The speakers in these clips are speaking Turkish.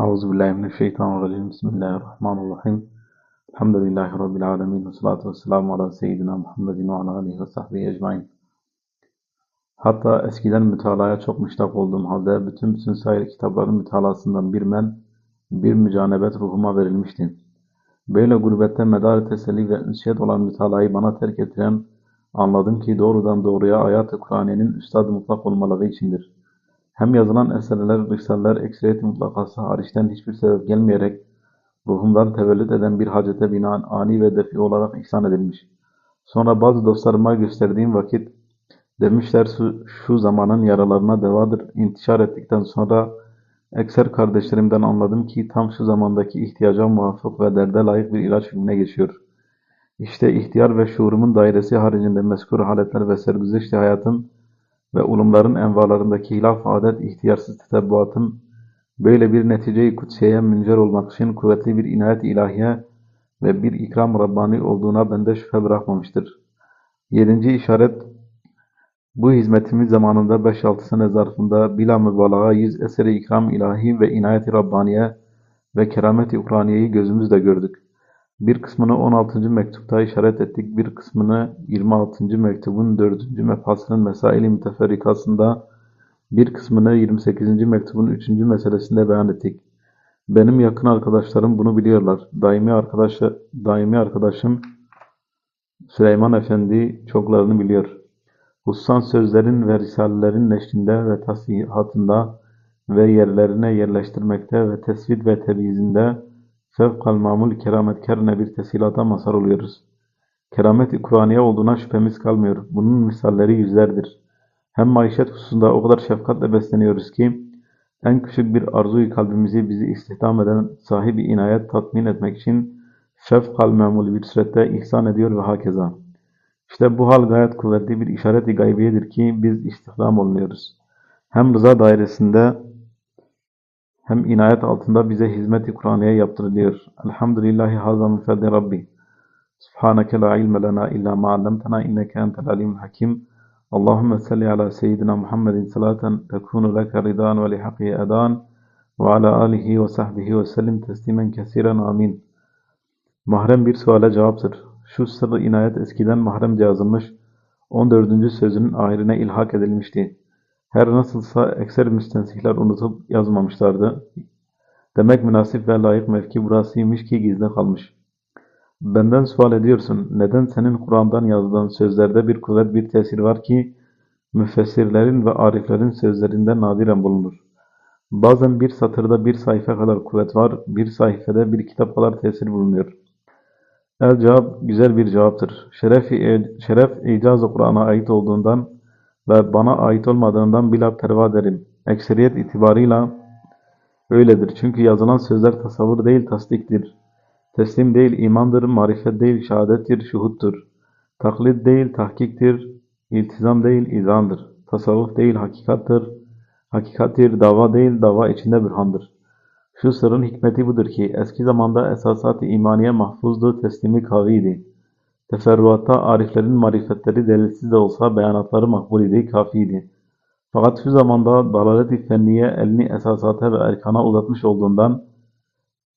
Euzubillahimineşşeytanirracim. Bismillahirrahmanirrahim. Elhamdülillahi Rabbil alemin. Ve salatu vesselamu ala seyyidina Muhammedin ve ala aleyhi ve sahbihi ecmain. Hatta eskiden mütalaya çok müştak olduğum halde bütün bütün sair kitapların mütalasından bir men, bir mücanebet ruhuma verilmişti. Böyle gurbette medar teselli ve ünsiyet olan mütalayı bana terk ettiren anladım ki doğrudan doğruya ayat-ı Kur'an'ın üstad mutlak olmaları içindir.'' Hem yazılan eserler, risaleler ekseriyeti mutlakası hariçten hiçbir sebep gelmeyerek ruhumdan tevellüt eden bir hacete binaen ani ve defi olarak ihsan edilmiş. Sonra bazı dostlarıma gösterdiğim vakit demişler şu, şu zamanın yaralarına devadır. İntişar ettikten sonra ekser kardeşlerimden anladım ki tam şu zamandaki ihtiyaca muvafık ve derde layık bir ilaç hükmüne geçiyor. İşte ihtiyar ve şuurumun dairesi haricinde meskur haletler ve sergüzeşti hayatım ve ulumların envalarındaki hilaf adet ihtiyarsız tetebbuatım böyle bir netice-i kutsiyeye müncer olmak için kuvvetli bir inayet ilahiye ve bir ikram Rabbani olduğuna bende şüphe bırakmamıştır. Yedinci işaret bu hizmetimiz zamanında 5-6 sene zarfında bila mübalağa yüz eseri ikram ilahi ve inayet-i Rabbaniye ve keramet-i Ukraniye'yi gözümüzle gördük. Bir kısmını 16. mektupta işaret ettik, bir kısmını 26. mektubun 4. mefasının mesaili müteferrikasında, bir kısmını 28. mektubun 3. meselesinde beyan ettik. Benim yakın arkadaşlarım bunu biliyorlar. Daimi, arkadaş, daimi arkadaşım Süleyman Efendi çoklarını biliyor. Hususan sözlerin ve risalelerin neşrinde ve tasihatında ve yerlerine yerleştirmekte ve tesvid ve tebizinde fevkal mamul kerametkarne bir tesihilata mazhar oluyoruz. Keramet-i Kur'aniye olduğuna şüphemiz kalmıyor. Bunun misalleri yüzlerdir. Hem maişet hususunda o kadar şefkatle besleniyoruz ki, en küçük bir arzuyu kalbimizi bizi istihdam eden sahibi inayet tatmin etmek için fevkal mamul bir surette ihsan ediyor ve hakeza. İşte bu hal gayet kuvvetli bir işaret-i gaybiyedir ki biz istihdam olunuyoruz. Hem rıza dairesinde hem inayet altında bize hizmet-i Kur'aniye yaptırılıyor. Elhamdülillahi hazza min fadli Rabbi. Subhaneke la ilme lena illa ma allamtena inneke entel alimul hakim. Allahümme salli ala seyyidina Muhammedin salaten tekunu leke ridan ve lihaqiye edan ve ala alihi ve sahbihi ve sellim teslimen kesiren amin. Mahrem bir suale cevaptır. Şu sırrı inayet eskiden mahremce yazılmış, 14. sözünün ahirine ilhak edilmişti. Her nasılsa ekser müstensihler unutup yazmamışlardı. Demek münasip ve layık mevki burasıymış ki gizli kalmış. Benden sual ediyorsun, neden senin Kur'an'dan yazılan sözlerde bir kuvvet bir tesir var ki, müfessirlerin ve ariflerin sözlerinde nadiren bulunur. Bazen bir satırda bir sayfa kadar kuvvet var, bir sayfada bir kitap kadar tesir bulunuyor. El cevap güzel bir cevaptır. Şeref, şeref icaz-ı Kur'an'a ait olduğundan ve bana ait olmadığından bila perva derim. Ekseriyet itibarıyla öyledir. Çünkü yazılan sözler tasavvur değil tasdiktir. Teslim değil imandır, marifet değil şehadettir, şuhuttur. Taklit değil tahkiktir, iltizam değil izandır. Tasavvuf değil hakikattır, hakikattir, dava değil dava içinde bürhandır. Şu sırrın hikmeti budur ki eski zamanda esasat-ı imaniye mahfuzdu, teslimi kaviydi. Teferruatta ariflerin marifetleri delilsiz de olsa beyanatları makbul idi, kafiydi. Fakat şu zamanda dalalet-i fenniye elini esasata ve erkana uzatmış olduğundan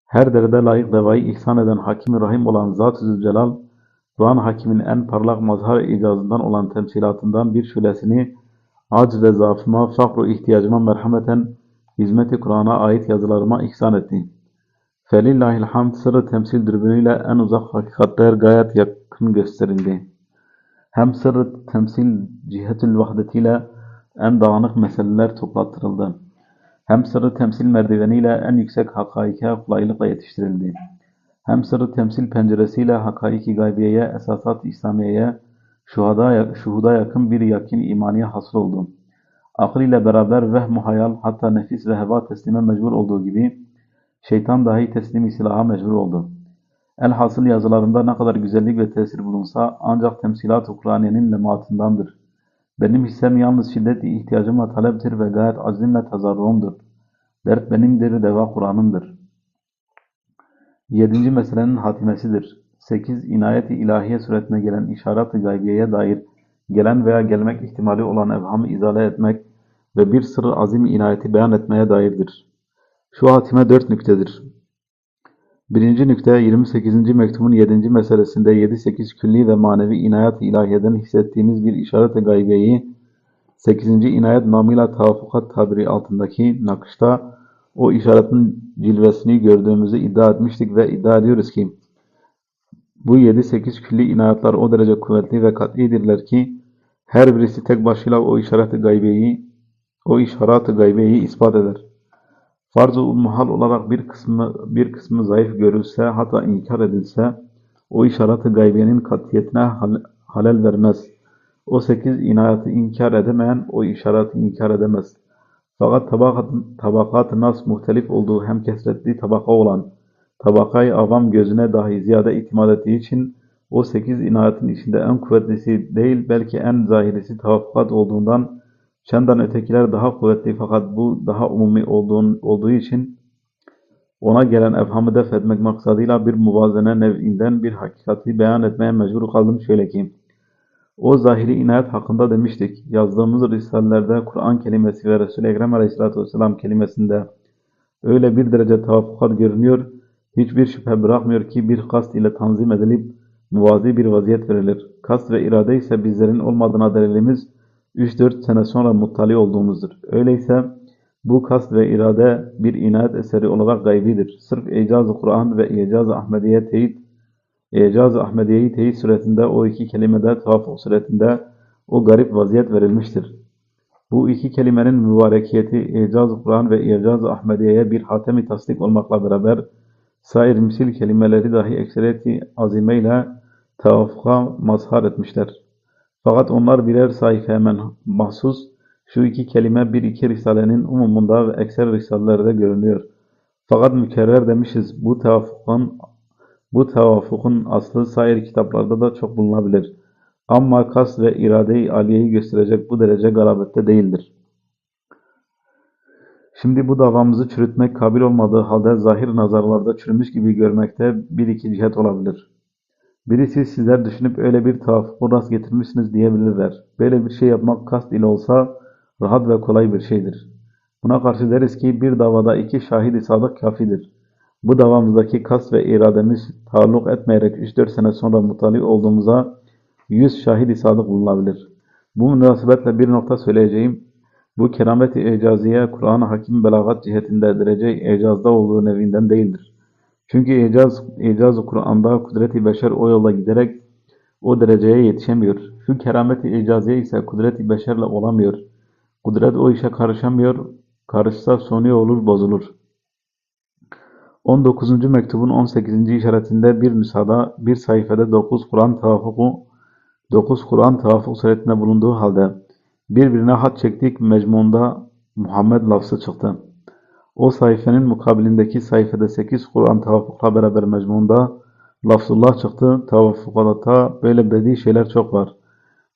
her derede layık devayı ihsan eden Hakim-i Rahim olan Zat-ı Zülcelal, Kur'an Hakim'in en parlak mazhar icazından olan temsilatından bir şülesini acz ve zaafıma, fakru ihtiyacıma merhameten hizmet-i Kur'an'a ait yazılarıma ihsan etti. Felillahil hamd sırrı temsil dürbünüyle en uzak hakikatler gayet yakın gösterildi. Hem sırrı temsil cihetül vahdetiyle en dağınık meseleler toplattırıldı. Hem sırrı temsil merdiveniyle en yüksek hakaike kolaylıkla yetiştirildi. Hem sırrı temsil penceresiyle hakaiki gaybiyeye, esasat-ı İslamiye'ye, şuhada, şuhuda yakın bir yakin imaniye hasıl oldu. Akıl ile beraber vehm hayal hatta nefis ve heva teslime mecbur olduğu gibi şeytan dahi teslim silaha mecbur oldu. Elhasıl yazılarında ne kadar güzellik ve tesir bulunsa ancak temsilat-ı Kur'aniyenin lematındandır. Benim hissem yalnız şiddet-i ihtiyacıma taleptir ve gayet azimle tazarruğumdur. Dert benimdir, deva Kur'an'ındır. Yedinci meselenin hatimesidir. Sekiz, inayet-i ilahiye suretine gelen işaret-i gaybiyeye dair gelen veya gelmek ihtimali olan evhamı izale etmek ve bir sırrı azim inayeti beyan etmeye dairdir. Şu hatime dört nüktedir. Birinci nükte 28. mektubun 7. meselesinde 7-8 külli ve manevi inayet ilahiyeden hissettiğimiz bir işaret-i gaybeyi 8. inayet namıyla tavaffukat tabiri altındaki nakışta o işaretin cilvesini gördüğümüzü iddia etmiştik ve iddia ediyoruz ki bu 7-8 külli inayetler o derece kuvvetli ve kat'idirler ki her birisi tek başıyla o işaret-i gaybeyi o işaret-i gaybeyi ispat eder. Farz-ı muhal olarak bir kısmı bir kısmı zayıf görülse hatta inkar edilse o işaret-i gaybenin katiyetine hal- halel vermez. O sekiz inayeti inkar edemeyen o işareti inkar edemez. Fakat tabakat, tabakat nas muhtelif olduğu hem kesretli tabaka olan tabakayı avam gözüne dahi ziyade itimat ettiği için o sekiz inayetin içinde en kuvvetlisi değil belki en zahirisi tavaffukat olduğundan Çendan ötekiler daha kuvvetli fakat bu daha umumi olduğun, olduğu için ona gelen evhamı def etmek maksadıyla bir muvazene nev'inden bir hakikati beyan etmeye mecbur kaldım şöyle ki o zahiri inayet hakkında demiştik. Yazdığımız risalelerde Kur'an kelimesi ve Resul-i Ekrem Aleyhisselatü Vesselam kelimesinde öyle bir derece tavaffukat görünüyor, hiçbir şüphe bırakmıyor ki bir kast ile tanzim edilip muvazi bir vaziyet verilir. Kast ve irade ise bizlerin olmadığına delilimiz 3-4 sene sonra muttali olduğumuzdur. Öyleyse bu kast ve irade bir inayet eseri olarak gaybidir. Sırf icaz-ı Kur'an ve icaz-ı Ahmediye teyit, icaz-ı Ahmediye'yi teyit suretinde o iki kelimede tavafuk suretinde o garip vaziyet verilmiştir. Bu iki kelimenin mübarekiyeti icaz-ı Kur'an ve icaz-ı Ahmediye'ye bir hatemi tasdik olmakla beraber sair misil kelimeleri dahi ekseriyeti azimeyle tavafuka mazhar etmişler. Fakat onlar birer sayfaya men mahsus şu iki kelime bir iki risalenin umumunda ve ekser risalelerde görünüyor. Fakat mükerrer demişiz bu tevafukun bu tevafukun aslı sair kitaplarda da çok bulunabilir. Ama kas ve irade-i aliyeyi gösterecek bu derece galabette değildir. Şimdi bu davamızı çürütmek kabil olmadığı halde zahir nazarlarda çürümüş gibi görmekte bir iki cihet olabilir. Birisi sizler düşünüp öyle bir tavaffuku rast getirmişsiniz diyebilirler. Böyle bir şey yapmak kast ile olsa rahat ve kolay bir şeydir. Buna karşı deriz ki bir davada iki şahid-i sadık kafidir. Bu davamızdaki kast ve irademiz taalluk etmeyerek 3-4 sene sonra mutali olduğumuza 100 şahid-i sadık bulunabilir. Bu münasebetle bir nokta söyleyeceğim. Bu keramet-i icaziye Kur'an-ı Hakim belagat cihetinde derece icazda olduğu nevinden değildir. Çünkü icaz, icaz Kur'an'da kudret-i beşer o yolda giderek o dereceye yetişemiyor. Şu keramet-i icaziye ise kudret-i beşerle olamıyor. Kudret o işe karışamıyor. Karışsa sonu olur, bozulur. 19. mektubun 18. işaretinde bir nüshada bir sayfada 9 Kur'an tavafuku 9 Kur'an tavafuk suretinde bulunduğu halde birbirine hat çektik mecmunda Muhammed lafzı çıktı. O sayfenin mukabilindeki sayfada 8 Kur'an tavafukla beraber mecmunda lafzullah çıktı. Tavafukalata böyle bedi şeyler çok var.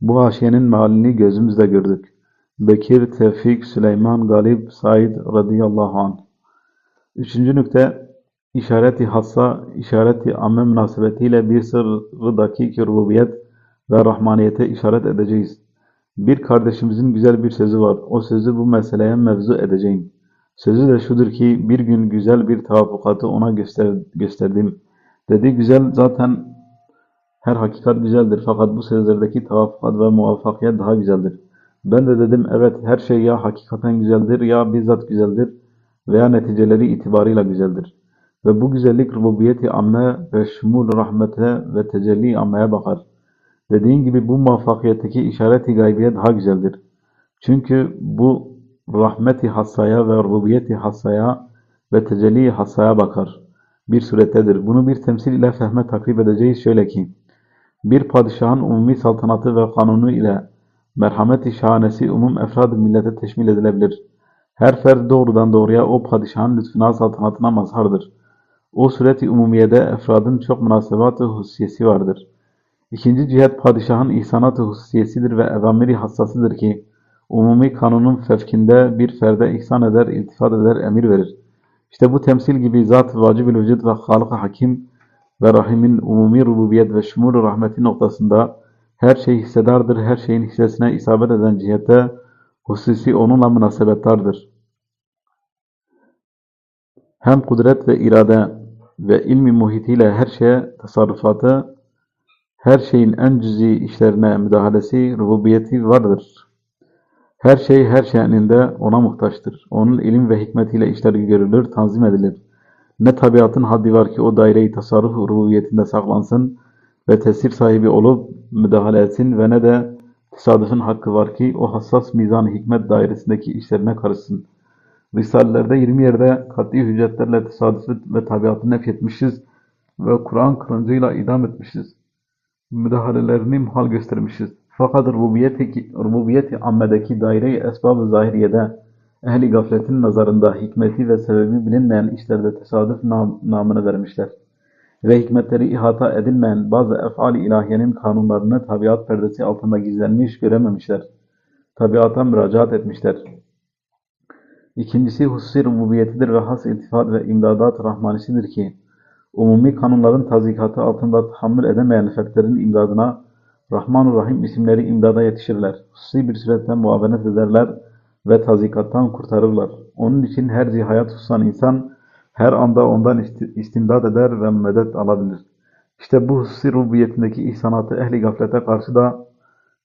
Bu haşiyenin mealini gözümüzle gördük. Bekir, Tevfik, Süleyman, Galip, Said radıyallahu anh. Üçüncü nükte işareti hassa, işareti amme münasebetiyle bir sırrı dakik rububiyet ve rahmaniyete işaret edeceğiz. Bir kardeşimizin güzel bir sözü var. O sözü bu meseleye mevzu edeceğim. Sözü de şudur ki bir gün güzel bir tavafukatı ona göster gösterdim. Dedi güzel zaten her hakikat güzeldir fakat bu sözlerdeki tavafukat ve muvaffakiyet daha güzeldir. Ben de dedim evet her şey ya hakikaten güzeldir ya bizzat güzeldir veya neticeleri itibarıyla güzeldir. Ve bu güzellik rububiyeti amme ve şumul rahmete ve tecelli ammeye bakar. Dediğin gibi bu muvaffakiyetteki işareti gaybiye daha güzeldir. Çünkü bu rahmeti hassaya ve rububiyeti hassaya ve tecelli hassaya bakar. Bir surettedir. Bunu bir temsil ile fehme takrib edeceğiz şöyle ki, bir padişahın umumi saltanatı ve kanunu ile merhameti şahanesi umum efrad millete teşmil edilebilir. Her ferd doğrudan doğruya o padişahın lütfuna saltanatına mazhardır. O sureti umumiyede efradın çok münasebat-ı hususiyesi vardır. İkinci cihet padişahın ihsanat-ı hususiyesidir ve evamiri hassasıdır ki, umumi kanunun fevkinde bir ferde ihsan eder, iltifat eder, emir verir. İşte bu temsil gibi zat vacib-ül vücud ve halık hakim ve rahimin umumi rububiyet ve şumul rahmeti noktasında her şey hissedardır, her şeyin hissesine isabet eden cihette hususi onunla münasebettardır. hem kudret ve irade ve ilmi muhitiyle her şeye tasarrufatı, her şeyin en cüzi işlerine müdahalesi, rububiyeti vardır. Her şey her şeyinde ona muhtaçtır. Onun ilim ve hikmetiyle işler görülür, tanzim edilir. Ne tabiatın haddi var ki o daireyi tasarruf rububiyetinde saklansın ve tesir sahibi olup müdahale etsin ve ne de tesadüfün hakkı var ki o hassas mizan hikmet dairesindeki işlerine karışsın. Risalelerde 20 yerde kat'i hüccetlerle tesadüfü ve tabiatı nefyetmişiz ve Kur'an kılıncıyla idam etmişiz. Müdahalelerini muhal göstermişiz. Fakat rububiyeti, ammedeki daire-i esbab-ı zahiriyede ehli gafletin nazarında hikmeti ve sebebi bilinmeyen işlerde tesadüf nam namını vermişler. Ve hikmetleri ihata edilmeyen bazı ef'al ilahiyenin kanunlarını tabiat perdesi altında gizlenmiş görememişler. Tabiata müracaat etmişler. İkincisi hususi rububiyetidir ve has iltifat ve imdadat rahmanisidir ki, umumi kanunların tazikatı altında tahammül edemeyen fertlerin imdadına Rahman-ı Rahim isimleri imdada yetişirler. Hususi bir suretten muavenet ederler ve tazikattan kurtarırlar. Onun için her zihayat hususan insan her anda ondan istimdad eder ve medet alabilir. İşte bu hususi rububiyetindeki ihsanatı ehli gaflete karşı da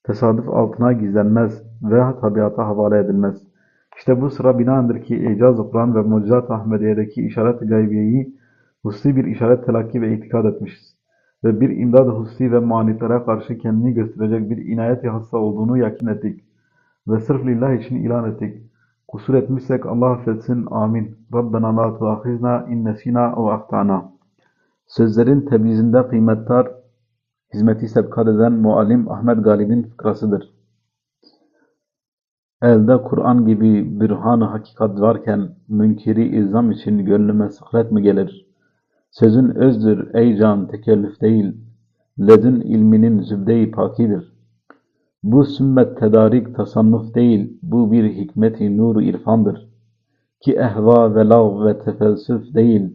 tesadüf altına gizlenmez ve tabiata havale edilmez. İşte bu sıra binaendir ki icaz Kur'an ve Mucizat Ahmediye'deki işaret gaybiyeyi hususi bir işaret telakki ve itikad etmişiz. Ve bir imdad hususi ve manitlere karşı kendini gösterecek bir inayet-i hassa olduğunu yakin ettik. Ve sırf lillah için ilan ettik. Kusur etmişsek Allah affetsin. Amin. Rabbena la tuahizna in nesina ve ahtana. Sözlerin tebliğinde kıymettar, hizmeti sebkat eden muallim Ahmet Galib'in fıkrasıdır. Elde Kur'an gibi bürhan-ı hakikat varken münkiri izam için gönlüme sıkret mi gelir? Sözün özdür ey can tekellüf değil, ledün ilminin zübde-i pakidir. Bu sümmet tedarik tasannuf değil, bu bir hikmeti nuru irfandır. Ki ehva ve lav ve tefelsüf değil,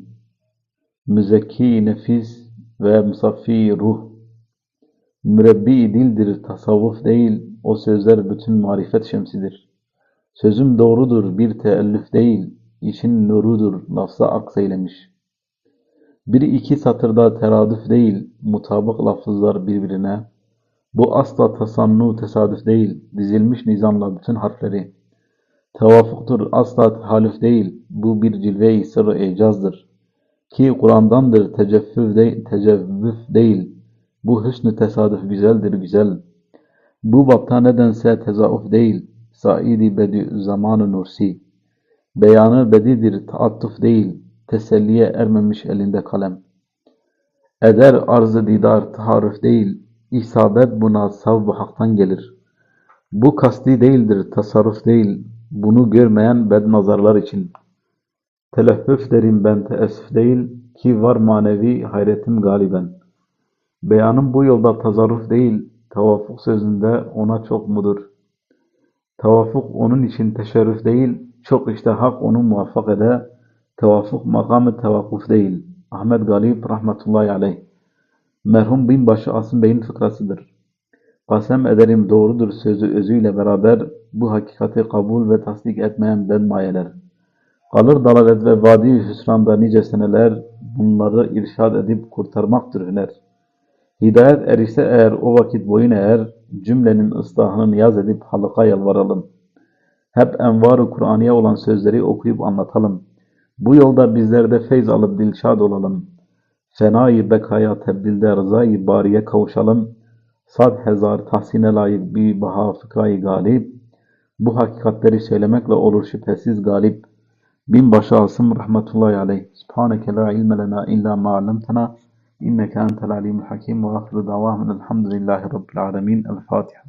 müzekki nefis ve musaffi ruh. Mürebbi dildir tasavvuf değil, o sözler bütün marifet şemsidir. Sözüm doğrudur bir teellüf değil, için nurudur lafza akseylemiş. Bir iki satırda teradüf değil, mutabık lafızlar birbirine, bu asla tasannu tesadüf değil, dizilmiş nizamla bütün harfleri. Tevafuktur, asla tehalüf değil, bu bir cilve-i sır icazdır. Ki Kur'an'dandır, teceffüf de, tecevvüf değil, bu hüsnü tesadüf güzeldir, güzel. Bu bapta nedense tezauf değil, saidi bedi zamanı nursi. Beyanı bedidir, taattuf değil, teselliye ermemiş elinde kalem. Eder arz-ı didar taharruf değil, İsabet buna savb haktan gelir. Bu kasti değildir, tasarruf değil. Bunu görmeyen bednazarlar için. Teleffüf derim ben teessüf değil ki var manevi hayretim galiben. Beyanım bu yolda tasarruf değil, tevafuk sözünde ona çok mudur. Tevafuk onun için teşerrüf değil, çok işte hak onu muvaffak ede, tevafuk makamı tevakuf değil. Ahmet Galip rahmetullahi aleyh. Merhum binbaşı Asım Bey'in fıkrasıdır. Kasem ederim doğrudur sözü özüyle beraber bu hakikati kabul ve tasdik etmeyen benmayeler. Kalır dalalet ve vadi hüsranda nice seneler bunları irşad edip kurtarmaktır hüner. Hidayet erişse eğer o vakit boyun eğer cümlenin ıslahını niyaz edip halka yalvaralım. Hep envar-ı Kur'aniye olan sözleri okuyup anlatalım. Bu yolda bizler de feyz alıp dilşad olalım. Fenayı bekaya tebdilde rızayı bariye kavuşalım. Sad hezar tahsine layık bir baha fıkrayı galip. Bu hakikatleri söylemekle olur şüphesiz galip. Binbaşı Asım rahmetullahi aleyh. Subhaneke la ilme lena illa ma allamtana. İnneke entel alimul hakim ve ahiru davahmin elhamdülillahi rabbil alemin. El Fatiha.